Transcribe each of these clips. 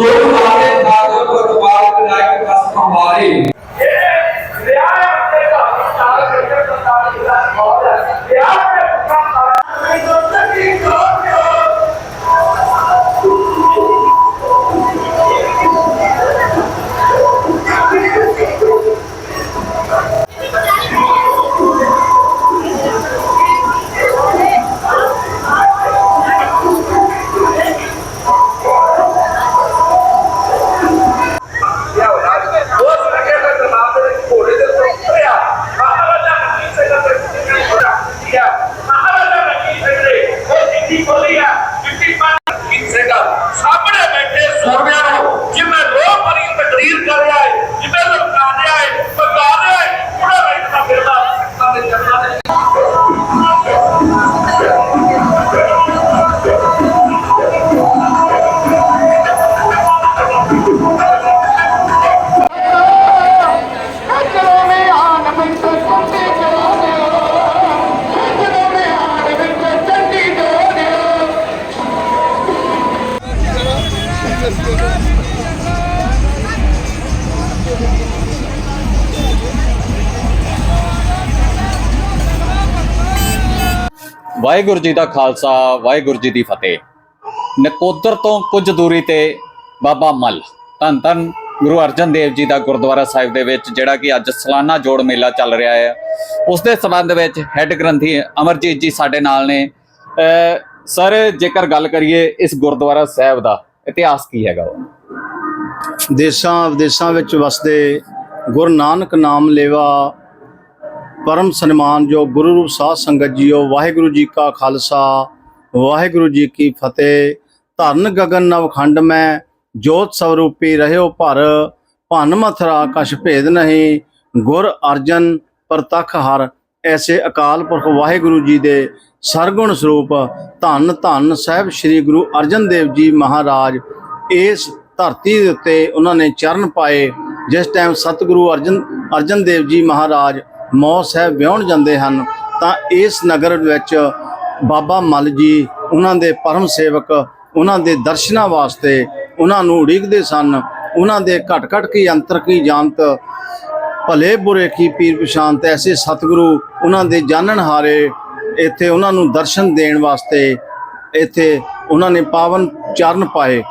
तो हमारे नागों को दोबारा बनाए के पास हमारे ਵਾਹਿਗੁਰੂ ਜੀ ਦਾ ਖਾਲਸਾ, ਵਾਹਿਗੁਰੂ ਜੀ ਦੀ ਫਤਿਹ। ਨਕੋਦਰ ਤੋਂ ਕੁਝ ਦੂਰੀ ਤੇ ਬਾਬਾ ਮੱਲ, ਧੰਨ ਧੰਨ ਗੁਰੂ ਅਰਜਨ ਦੇਵ ਜੀ ਦਾ ਗੁਰਦੁਆਰਾ ਸਾਹਿਬ ਦੇ ਵਿੱਚ, ਜਿਹੜਾ ਕਿ ਅੱਜ ਸਾਲਾਨਾ ਜੋੜ ਮੇਲਾ ਚੱਲ ਰਿਹਾ ਹੈ। ਉਸ ਦੇ ਸੰਬੰਧ ਵਿੱਚ ਹੈੱਡ ਗ੍ਰੰਥੀ ਅਮਰਜੀਤ ਜੀ ਸਾਡੇ ਨਾਲ ਨੇ। ਅਹ, ਸਰ, ਜੇਕਰ ਗੱਲ ਕਰੀਏ ਇਸ ਗੁਰਦੁਆਰਾ ਸਾਹਿਬ ਦਾ ਇਤਿਹਾਸ ਕੀ ਹੈਗਾ ਉਹ? ਦੇਸ਼ਾਂ, ਵਿਦੇਸ਼ਾਂ ਵਿੱਚ ਵਸਦੇ ਗੁਰੂ ਨਾਨਕ ਨਾਮ ਲੈਵਾ ਪਰਮ ਸਨਮਾਨਯੋਗ ਗੁਰੂ ਰੂਪ ਸਾਧ ਸੰਗਤ ਜੀਓ, ਵਾਹਿਗੁਰੂ ਜੀ ਕਾ ਖਾਲਸਾ, ਵਾਹਿਗੁਰੂ ਜੀ ਕੀ ਫਤਿਹ। ਧਰਨ ਗਗਨ ਨਵਖੰਡ ਮੈਂ, ਜੋਤ ਸਵਰੂਪੀ ਰਹਿਓ ਭਰ, ਭਨ ਮਥਰਾ ਕਛ ਭੇਦ ਨਹੀਂ, ਗੁਰ ਅਰਜਨ ਪ੍ਰਤਖ ਹਰ, ਐਸੇ ਅਕਾਲ ਪੁਰਖ ਵਾਹਿਗੁਰੂ ਜੀ ਦੇ ਸਰਗੁਣ ਸਰੂਪ ਧੰਨ ਧੰਨ ਸਾਹਿਬ ਸ੍ਰੀ ਗੁਰੂ ਅਰਜਨ ਦੇਵ ਜੀ ਮਹਾਰਾਜ ਇਸ ਧਰਤੀ ਦੇ ਉੱਤੇ ਉਹਨਾਂ ਨੇ ਚਰਨ ਪਾਏ, ਜਿਸ ਟਾਈਮ ਸਤਿਗੁਰੂ ਅਰਜਨ ਅਰਜਨ ਦੇਵ ਜੀ ਮਹਾਰਾਜ ਮੌ ਸਾਹਿਬ ਵਿਆਹਣ ਜਾਂਦੇ ਹਨ, ਤਾਂ ਇਸ ਨਗਰ ਵਿੱਚ ਬਾਬਾ ਮਲ ਜੀ, ਉਹਨਾਂ ਦੇ ਪਰਮ ਸੇਵਕ, ਉਹਨਾਂ ਦੇ ਦਰਸ਼ਨਾਂ ਵਾਸਤੇ ਉਹਨਾਂ ਨੂੰ ਉਡੀਕਦੇ ਸਨ, ਉਹਨਾਂ ਦੇ ਘਟ ਘਟ ਕੀ ਅੰਤਰ ਕੀ ਜਾਣਤ, ਭਲੇ ਬੁਰੇ ਕੀ ਪੀਰ ਪਛਾਨਤ ਐਸੇ ਸਤਿਗੁਰੂ ਉਹਨਾਂ ਦੇ ਜਾਣਨ ਹਾਰੇ ਇੱਥੇ ਉਹਨਾਂ ਨੂੰ ਦਰਸ਼ਨ ਦੇਣ ਵਾਸਤੇ ਇੱਥੇ ਉਹਨਾਂ ਨੇ ਪਾਵਨ ਚਰਨ ਪਾਏ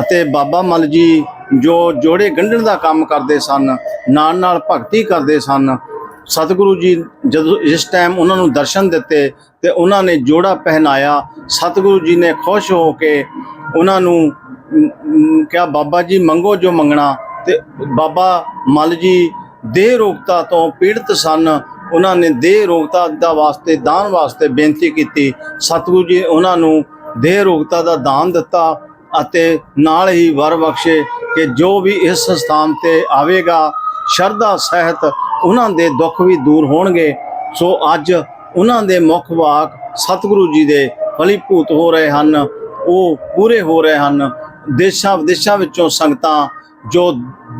ਅਤੇ ਬਾਬਾ ਮਲ ਜੀ ਜੋ ਜੋੜੇ ਗੰਢਣ ਦਾ ਕੰਮ ਕਰਦੇ ਸਨ, ਨਾਲ ਨਾਲ ਭਗਤੀ ਕਰਦੇ ਸਨ, ਸਤਿਗੁਰੂ ਜੀ ਜਦੋਂ ਇਸ ਟਾਈਮ ਉਹਨਾਂ ਨੂੰ ਦਰਸ਼ਨ ਦਿੱਤੇ ਤੇ ਉਹਨਾਂ ਨੇ ਜੋੜਾ ਪਹਿਨਾਇਆ, ਸਤਿਗੁਰੂ ਜੀ ਨੇ ਖੁਸ਼ ਹੋ ਕੇ ਉਹਨਾਂ ਨੂੰ ਕਿਹਾ, ਬਾਬਾ ਜੀ, ਮੰਗੋ ਜੋ ਮੰਗਣਾ। ਤੇ ਬਾਬਾ ਮਲ ਜੀ ਦੇਹ ਰੋਗਤਾ ਤੋਂ ਪੀੜਤ ਸਨ ਉਹਨਾਂ ਨੇ ਦੇਹ ਰੋਗਤਾ ਦਾ ਵਾਸਤੇ, ਦਾਨ ਵਾਸਤੇ ਬੇਨਤੀ ਕੀਤੀ। ਸਤਿਗੁਰੂ ਜੀ ਉਹਨਾਂ ਨੂੰ ਦੇਹ ਰੋਗਤਾ ਦਾ ਦਾਨ ਦਿੱਤਾ ਅਤੇ ਨਾਲ ਹੀ ਵਰ ਬਖਸ਼ੇ ਕਿ ਜੋ ਵੀ ਇਸ ਸਥਾਨ ਤੇ ਆਵੇਗਾ, ਸ਼ਰਧਾ, ਸਹਿਤ ਉਹਨਾਂ ਦੇ ਦੁੱਖ ਵੀ ਦੂਰ ਹੋਣਗੇ। ਸੋ ਅੱਜ ਉਹਨਾਂ ਦੇ ਮੁੱਖ ਵਾਕ ਸਤਿਗੁਰੂ ਜੀ ਦੇ ਫਲੀਭੂਤ ਹੋ ਰਹੇ ਹਨ। ਉਹ ਪੂਰੇ ਹੋ ਰਹੇ ਹਨ। ਦੇਸ਼ਾਂ ਵਿਦੇਸ਼ਾਂ ਵਿੱਚੋਂ ਸੰਗਤਾਂ ਜੋ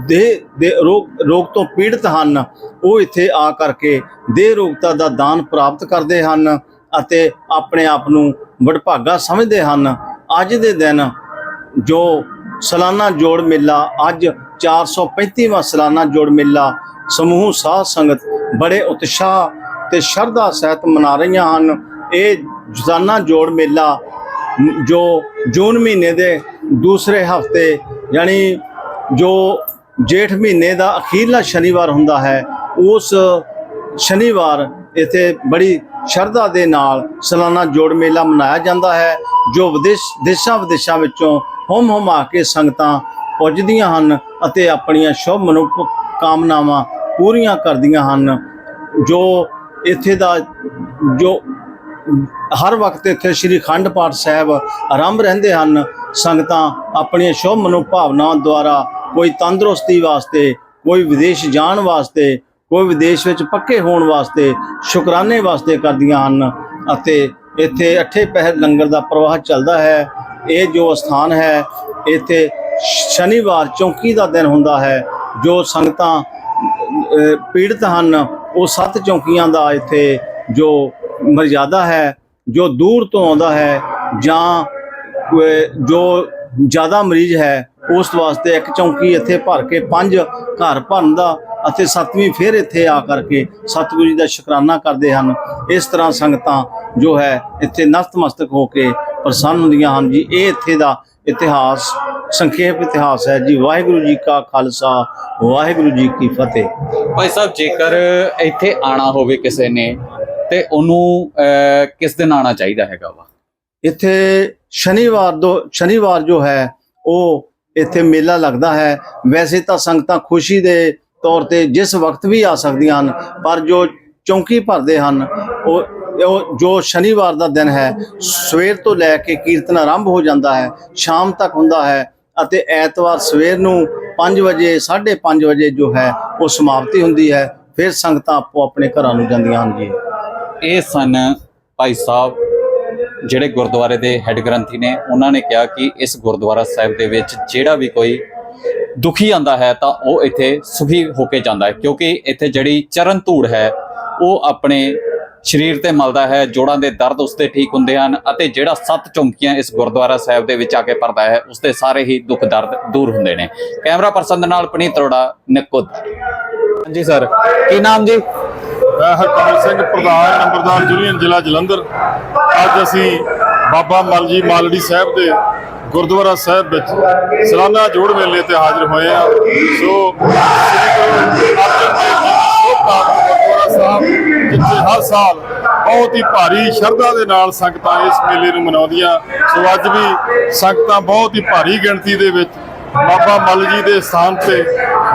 ਦੇਹ ਦੇ ਰੋਗ ਰੋਗ ਤੋਂ ਪੀੜਤ ਹਨ, ਉਹ ਇੱਥੇ ਆ ਕਰਕੇ ਦੇਹ ਰੋਗਤਾ ਦਾ ਦਾਨ ਪ੍ਰਾਪਤ ਕਰਦੇ ਹਨ ਅਤੇ ਆਪਣੇ ਆਪ ਨੂੰ ਵਡਭਾਗਾ ਸਮਝਦੇ ਹਨ। ਅੱਜ ਦੇ ਦਿਨ ਜੋ ਸਾਲਾਨਾ ਜੋੜ ਮੇਲਾ, ਅੱਜ 435ਵਾਂ ਸਾਲਾਨਾ ਜੋੜ ਮੇਲਾ, ਸਮੂਹ ਸਾਧ ਸੰਗਤ ਬੜੇ ਉਤਸ਼ਾਹ ਤੇ ਸ਼ਰਧਾ ਸਹਿਤ ਮਨਾ ਰਹੀਆਂ ਹਨ। ਇਹ ਰੋਜ਼ਾਨਾ ਜੋੜ ਮੇਲਾ ਜੋ ਜੂਨ ਮਹੀਨੇ ਦੇ ਦੂਸਰੇ ਹਫ਼ਤੇ, ਯਾਨੀ ਜੋ ਜੇਠ ਮਹੀਨੇ ਦਾ ਅਖੀਰਲਾ ਸ਼ਨੀਵਾਰ ਹੁੰਦਾ ਹੈ, ਉਸ ਸ਼ਨੀਵਾਰ ਇੱਥੇ ਬੜੀ ਸ਼ਰਧਾ ਦੇ ਨਾਲ ਸਾਲਾਨਾ ਜੋੜ ਮੇਲਾ ਮਨਾਇਆ ਜਾਂਦਾ ਹੈ, ਜੋ ਵਿਦੇਸ਼, ਦੇਸ਼ਾਂ ਵਿਦੇਸ਼ਾਂ ਵਿੱਚੋਂ ਹੁਮ ਹੁਮ ਆ ਕੇ ਸੰਗਤਾਂ ਪੁੱਜਦੀਆਂ ਹਨ ਅਤੇ ਆਪਣੀਆਂ ਸ਼ੁਭ ਮਨੁ ਕਾਮਨਾਵਾਂ ਪੂਰੀਆਂ ਕਰਦੀਆਂ ਹਨ। ਜੋ ਇੱਥੇ ਦਾ, ਜੋ ਹਰ ਵਕਤ ਇੱਥੇ ਸ੍ਰੀ ਖੰਡ ਪਾਠ ਸਾਹਿਬ ਆਰੰਭ ਰਹਿੰਦੇ ਹਨ, ਸੰਗਤਾਂ ਆਪਣੀਆਂ ਸ਼ੁਭ ਮਨੋ ਭਾਵਨਾਵਾਂ ਦੁਆਰਾ ਕੋਈ ਤੰਦਰੁਸਤੀ ਵਾਸਤੇ, ਕੋਈ ਵਿਦੇਸ਼ ਜਾਣ ਵਾਸਤੇ, ਕੋਈ ਵਿਦੇਸ਼ ਵਿੱਚ ਪੱਕੇ ਹੋਣ ਵਾਸਤੇ ਸ਼ੁਕਰਾਨੇ ਵਾਸਤੇ ਕਰਦੀਆਂ ਹਨ ਅਤੇ ਇੱਥੇ ਅੱਠੇ ਪਹਿਰ ਲੰਗਰ ਦਾ ਪ੍ਰਵਾਹ ਚੱਲਦਾ ਹੈ। ਇਹ ਜੋ ਸਥਾਨ ਹੈ, ਇੱਥੇ ਸ਼ਨੀਵਾਰ ਚੌਂਕੀ ਦਾ ਦਿਨ ਹੁੰਦਾ ਹੈ, ਜੋ ਸੰਗਤਾਂ ਪੀੜਤ ਹਨ, ਉਹ ਸੱਤ ਚੌਂਕੀਆਂ ਦਾ ਇੱਥੇ ਜੋ ਮਰਜ਼ਾਦਾ ਹੈ, ਜੋ ਦੂਰ ਤੋਂ ਆਉਂਦਾ ਹੈ ਜਾਂ ਜੋ ਜ਼ਿਆਦਾ ਮਰੀਜ਼ ਹੈ ਉਸ ਵਾਸਤੇ ਇੱਕ ਚੌਂਕੀ ਇੱਥੇ ਭਰ ਕੇ ਪੰਜ ਘਰ ਭਰਨ ਦਾ ਅਤੇ ਸੱਤਵੀਂ ਫਿਰ ਇੱਥੇ ਆ ਕਰਕੇ ਸਤਿਗੁਰੂ ਜੀ ਦਾ ਸ਼ੁਕਰਾਨਾ ਕਰਦੇ ਹਨ। ਇਸ ਤਰ੍ਹਾਂ ਸੰਗਤਾਂ ਜੋ ਹੈ ਇੱਥੇ ਨਤਮਸਤਕ ਹੋ ਕੇ ਪ੍ਰਸੰਨ ਹੁੰਦੀਆਂ ਹਨ ਜੀ। ਇਹ ਇੱਥੇ ਦਾ ਇਤਿਹਾਸ ਸੰਖੇਪ ਇਤਿਹਾਸ ਹੈ ਜੀ। ਵਾਹਿਗੁਰੂ ਜੀ ਕਾ ਖਾਲਸਾ ਵਾਹਿਗੁਰੂ ਜੀ ਕੀ ਫਤਿਹ। ਭਾਈ ਸਾਹਿਬ ਜੇਕਰ ਇੱਥੇ ਆਣਾ ਹੋਵੇ ਕਿਸੇ ਨੇ ਤੇ ਉਹਨੂੰ ਕਿਸ ਦਿਨ ਆਣਾ ਚਾਹੀਦਾ ਹੈਗਾ ਵਾ? ਇੱਥੇ ਸ਼ਨੀਵਾਰ ਦੋ ਸ਼ਨੀਵਾਰ ਜੋ ਹੈ ਉਹ ਇੱਥੇ ਮੇਲਾ ਲੱਗਦਾ ਹੈ। ਵੈਸੇ ਤਾਂ ਸੰਗਤਾਂ ਖੁਸ਼ੀ ਦੇ ਤੌਰ ਤੇ ਜਿਸ ਵਕਤ ਵੀ ਆ ਸਕਦੀਆਂ ਹਨ, ਪਰ ਜੋ ਚੌਂਕੀ ਭਰਦੇ ਹਨ, ਉਹ ਉਹ ਜੋ ਸ਼ਨੀਵਾਰ ਦਾ ਦਿਨ ਹੈ, ਸਵੇਰ ਤੋਂ ਲੈ ਕੇ ਕੀਰਤਨ ਆਰੰਭ ਹੋ ਜਾਂਦਾ ਹੈ, ਸ਼ਾਮ ਤੱਕ ਹੁੰਦਾ ਹੈ ਅਤੇ ਐਤਵਾਰ ਸਵੇਰ ਨੂੰ 5 ਵਜੇ 5:30 ਵਜੇ ਜੋ ਹੈ, ਉਹ ਸਮਾਪਤੀ ਹੁੰਦੀ ਹੈ। ਫਿਰ ਸੰਗਤਾਂ ਆਪੋ ਆਪਣੇ ਘਰਾਂ ਨੂੰ ਜਾਂਦੀਆਂ ਹਨ ਜੀ। ਇਹ ਸਨ ਭਾਈ ਸਾਹਿਬ ਜਿਹੜੇ ਗੁਰਦੁਆਰੇ ਦੇ ਹੈੱਡ ਗ੍ਰੰਥੀ ਨੇ ਉਹਨਾਂ ਨੇ ਕਿਹਾ ਕਿ ਇਸ ਗੁਰਦੁਆਰਾ ਸਾਹਿਬ ਦੇ ਵਿੱਚ ਜਿਹੜਾ ਵੀ ਕੋਈ ਦੁਖੀ ਆਂਦਾ ਹੈ ਤਾਂ ਉਹ ਇੱਥੇ ਸੁਖੀ ਹੋ ਕੇ ਜਾਂਦਾ ਹੈ। ਕਿਉਂਕਿ ਇੱਥੇ ਜਿਹੜੀ ਚਰਨ ਧੂੜ ਹੈ ਉਹ ਆਪਣੇ ਸਰੀਰ ਤੇ ਮਲਦਾ ਹੈ ਜੋੜਾਂ ਦੇ ਦਰਦ ਉਸਤੇ ਠੀਕ ਹੁੰਦੇ ਹਨ ਅਤੇ ਜਿਹੜਾ ਸੱਤ ਚੌਂਕੀਆਂ ਇਸ ਗੁਰਦੁਆਰਾ ਸਾਹਿਬ ਦੇ ਵਿੱਚ ਆ ਕੇ ਪਰਦਾ ਹੈ ਉਸਦੇ ਸਾਰੇ ਹੀ ਦੁੱਖ ਦਰਦ ਦੂਰ ਹੁੰਦੇ ਨੇ। ਕੈਮਰਾ ਪਰਸਨ ਦੇ ਨਾਲ ਪਨੀਤ ਅਰੋੜਾ ਨਿਕੁਦ ਹਾਂਜੀ ਸਰ। ਕੀ ਨਾਮ ਜੀ? ਮੈਂ ਹਰਕਮਲ ਸਿੰਘ ਪ੍ਰਧਾਨ ਨੰਬਰਦਾਰ ਯੂਨੀਅਨ ਜ਼ਿਲ੍ਹਾ ਜਲੰਧਰ। ਅੱਜ ਅਸੀਂ ਬਾਬਾ ਮਲ ਜੀ ਮਾਲੜੀ ਸਾਹਿਬ ਦੇ ਗੁਰਦੁਆਰਾ ਸਾਹਿਬ ਵਿੱਚ ਸਲਾਨਾ ਜੋੜ ਮੇਲੇ ਤੇ ਹਾਜ਼ਰ ਹੋਏ ਆ ਸੋ ਸ੍ਰੀ ਗੁਰੂ ਅਰਜਨ ਦੇਵ ਜੀ ਗੁਰਦੁਆਰਾ ਸਾਹਿਬ, ਜਿੱਥੇ ਹਰ ਸਾਲ ਬਹੁਤ ਹੀ ਭਾਰੀ ਸ਼ਰਧਾ ਦੇ ਨਾਲ ਸੰਗਤਾਂ ਇਸ ਮੇਲੇ ਨੂੰ ਮਨਾਉਂਦੀਆਂ। ਸੋ ਅੱਜ ਵੀ ਸੰਗਤਾਂ ਬਹੁਤ ਹੀ ਭਾਰੀ ਗਿਣਤੀ ਦੇ ਵਿੱਚ ਬਾਬਾ ਮਲ ਜੀ ਦੇ ਸਥਾਨ ਤੇ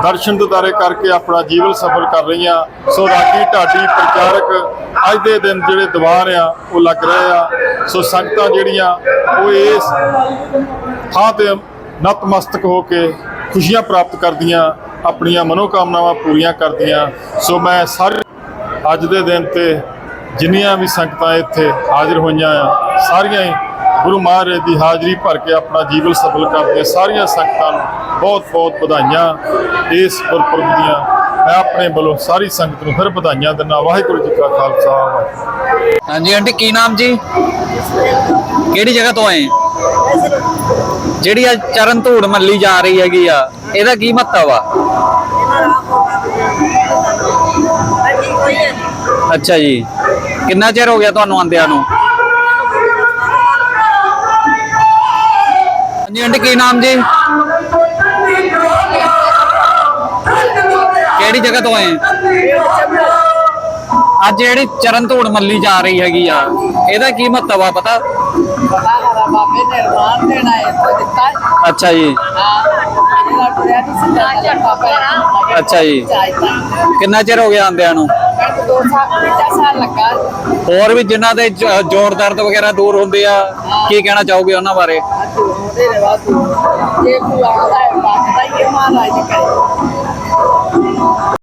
ਦਰਸ਼ਨ ਦਿਦਾਰੇ ਕਰਕੇ ਆਪਣਾ ਜੀਵਨ ਸਫਲ ਕਰ ਰਹੀਆਂ। ਸੋ ਰਾਗੀ ਢਾਡੀ ਪ੍ਰਚਾਰਕ ਅੱਜ ਦੇ ਦਿਨ ਜਿਹੜੇ ਦੀਵਾਨ ਆ, ਉਹ ਲੱਗ ਰਹੇ ਆ। ਸੋ ਸੰਗਤਾਂ ਜਿਹੜੀਆਂ, ਉਹ ਇਸ ਥਾਂ ਤੇ ਨਤਮਸਤਕ ਹੋ ਕੇ ਖੁਸ਼ੀਆਂ ਪ੍ਰਾਪਤ ਕਰਦੀਆਂ, ਆਪਣੀਆਂ ਮਨੋਕਾਮਨਾਵਾਂ ਪੂਰੀਆਂ ਕਰਦੀਆਂ। ਸੋ ਮੈਂ ਸਾਰੇ, ਅੱਜ ਦੇ ਦਿਨ ਤੇ ਜਿੰਨੀਆਂ ਵੀ ਸੰਗਤਾਂ ਇੱਥੇ ਹਾਜ਼ਰ ਹੋਈਆਂ ਆ, ਸਾਰੀਆਂ ਹੀ ਗੁਰੂ ਮਹਾਰਾਜ ਦੀ ਹਾਜ਼ਰੀ ਭਰ ਕੇ ਆਪਣਾ ਜੀਵਨ ਸਫਲ ਕਰਦੇ ਸਾਰੀਆਂ ਸੰਗਤਾਂ ਨੂੰ ਬਹੁਤ ਬਹੁਤ ਵਧਾਈਆਂ ਇਸ ਗੁਰਪੁਰਬ ਦੀਆਂ। ਮੈਂ ਆਪਣੇ ਵੱਲੋਂ ਸਾਰੀ ਸੰਗਤ ਨੂੰ ਫਿਰ ਵਧਾਈਆਂ ਦਿੰਦਾ ਵਾਹਿਗੁਰੂ ਜੀ ਕਾ ਖਾਲਸਾ ਵਾਹਿਗੁਰੂ। ਹਾਂਜੀ ਆਂਟੀ ਕੀ ਨਾਮ ਜੀ? ਕਿਹੜੀ ਜਗ੍ਹਾ ਤੋਂ ਆਏ? ਜਿਹੜੀ ਆ ਚਰਨ ਧੂੜ ਮੱਲੀ ਜਾ ਰਹੀ ਹੈਗੀ ਆ ਇਹਦਾ ਕੀ ਮਹੱਤਵ ਆ? ਅੱਛਾ ਜੀ। ਕਿੰਨਾ ਚਿਰ ਹੋ ਗਿਆ ਤੁਹਾਨੂੰ ਆਂਦਿਆਂ ਨੂੰ? ਆਂਟੀ ਕੀ ਨਾਮ ਜੀ? ਕਿਹੜੀ ਜਗ੍ਹਾ ਤੋਂ ਆਏ? ਅੱਜ ਜਿਹੜੀ ਚਰਨ ਧੂੜ ਮੱਲੀ ਜਾ ਰਹੀ ਹੈਗੀ ਆ ਇਹਦਾ ਕੀ ਮਹੱਤਵ ਆ ਪਤਾ? ਬਾਬਾ ਬਾਬੇ ਨੇ ਰਮਾਨ ਦੇਣਾ ਹੈ ਤੋਂ ਦਿੱਤਾ ਹੈ। ਅੱਛਾ ਜੀ। ਅੱਛਾ ਜੀ। ਕਿੰਨਾ ਚਿਰ ਹੋ ਗਿਆ ਆਂਦਿਆਂ ਨੂੰ? ਹੋਰ ਵੀ ਜਿਨ੍ਹਾਂ ਦੇ ਜ- ਜੋੜ ਦਰਦ ਵਗੈਰਾ ਦੂਰ ਹੁੰਦੇ ਆ ਕੀ ਕਹਿਣਾ ਚਾਹੋਗੇ ਉਹਨਾਂ ਬਾਰੇ? ਅੱਜ ਉਹਦੇ ਨੇ ਵਾਦੂ ਜੇ ਕੋਈ ਆਉਂਦਾ ਹੈ ਬਾਤ ਤਾਂ ਇਹ ਮਹਾਰਾਜ ਜੀ ਕਰੇ